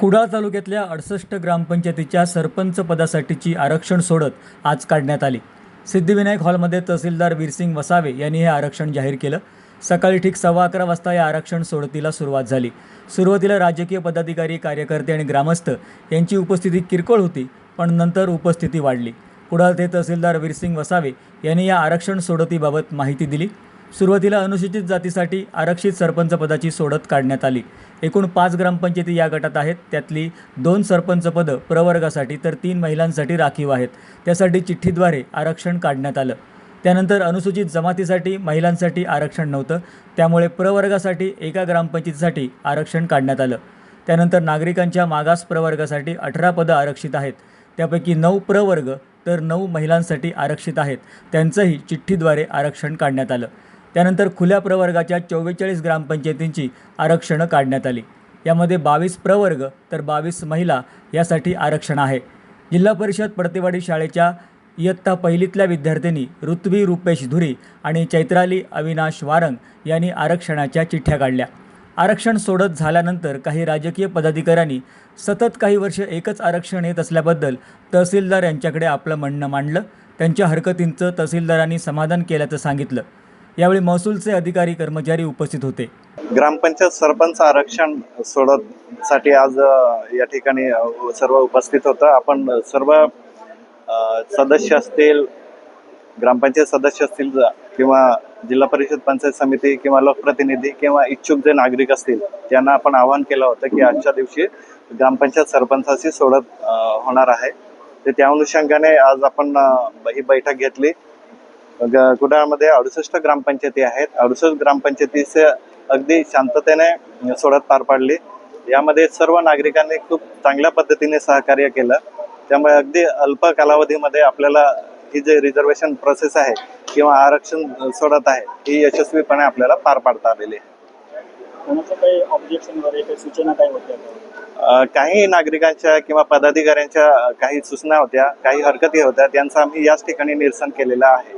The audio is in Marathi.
कुडाळ तालुक्यातल्या अडसष्ट ग्रामपंचायतीच्या सरपंच पदासाठीची आरक्षण सोडत आज काढण्यात आली. सिद्धिविनायक हॉलमध्ये तहसीलदार वीरसिंग वसावे यांनी हे आरक्षण जाहीर केलं. सकाळी ठीक सव्वा अकरा वाजता या आरक्षण सोडतीला सुरुवात झाली. सुरुवातीला राजकीय पदाधिकारी कार्यकर्ते आणि ग्रामस्थ यांची उपस्थिती किरकोळ होती पण नंतर उपस्थिती वाढली. कुडाळ ते तहसीलदार वीरसिंग वसावे यांनी या आरक्षण सोडतीबाबत माहिती दिली. सुरुवातीला अनुसूचित जातीसाठी आरक्षित सरपंच पदाची सोडत काढण्यात आली. एकूण पाच ग्रामपंचायती या गटात आहेत. त्यातली दोन सरपंच पदं प्रवर्गासाठी तर तीन महिलांसाठी राखीव आहेत. त्यासाठी चिठ्ठीद्वारे आरक्षण काढण्यात आलं. त्यानंतर अनुसूचित जमातीसाठी महिलांसाठी आरक्षण नव्हतं. त्यामुळे प्रवर्गासाठी एका ग्रामपंचायतीसाठी आरक्षण काढण्यात आलं. त्यानंतर नागरिकांच्या मागास प्रवर्गासाठी अठरा पदं आरक्षित आहेत. त्यापैकी नऊ प्रवर्ग तर नऊ महिलांसाठी आरक्षित आहेत. त्यांचंही चिठ्ठीद्वारे आरक्षण काढण्यात आलं. त्यानंतर खुल्या प्रवर्गाच्या चव्वेचाळीस ग्रामपंचायतींची आरक्षणं काढण्यात आली. यामध्ये बावीस प्रवर्ग तर बावीस महिला यासाठी आरक्षण आहे. जिल्हा परिषद प्रतिवाडी शाळेच्या इयत्ता पहिलीतल्या विद्यार्थिनी ऋत्वी रुपेश धुरी आणि चैत्राली अविनाश वारंग यांनी आरक्षणाच्या चिठ्ठ्या काढल्या. आरक्षण सोडत झाल्यानंतर काही राजकीय पदाधिकाऱ्यांनी सतत काही वर्ष एकच आरक्षण येत असल्याबद्दल तहसीलदार यांच्याकडे आपलं म्हणणं मांडलं. त्यांच्या हरकतींचं तहसीलदारांनी समाधान केल्याचं सांगितलं. यावेळी महसूलचे अधिकारी कर्मचारी उपस्थित होते. ग्रामपंचायत सरपंच आरक्षण सोडत साठी आज या ठिकाणी सर्व उपस्थित होतं. आपण सर्व सदस्य असतील ग्रामपंचायत सदस्य असतील किंवा जिल्हा परिषद पंचायत समिती किंवा लोकप्रतिनिधी किंवा इच्छुक जे नागरिक असतील त्यांना आपण आवाहन केलं होतं की आजच्या दिवशी ग्रामपंचायत सरपंचाशी सोडत होणार आहे. तर त्या अनुषंगाने आज आपण ही बैठक घेतली. कुडाळमध्ये अडुसष्ट ग्रामपंचायती आहेत. अडुसष्ट ग्रामपंचायतीचे अगदी शांततेने सोडत पार पाडली. यामध्ये सर्व नागरिकांनी खूप चांगल्या पद्धतीने सहकार्य केलं. त्यामुळे अगदी अल्प कालावधीमध्ये आपल्याला ही जे रिझर्वेशन प्रोसेस आहे किंवा आरक्षण सोडत आहे ही यशस्वीपणे आपल्याला पार पाडता आलेली आहे. कोणाचं काही ऑब्जेक्शन वगैरे काही सूचना काही होत्या? का? अ, काही नागरिकांच्या किंवा पदाधिकाऱ्यांच्या काही सूचना होत्या काही हरकती होत्या त्यांचं आम्ही याच ठिकाणी निरसन केलेलं आहे.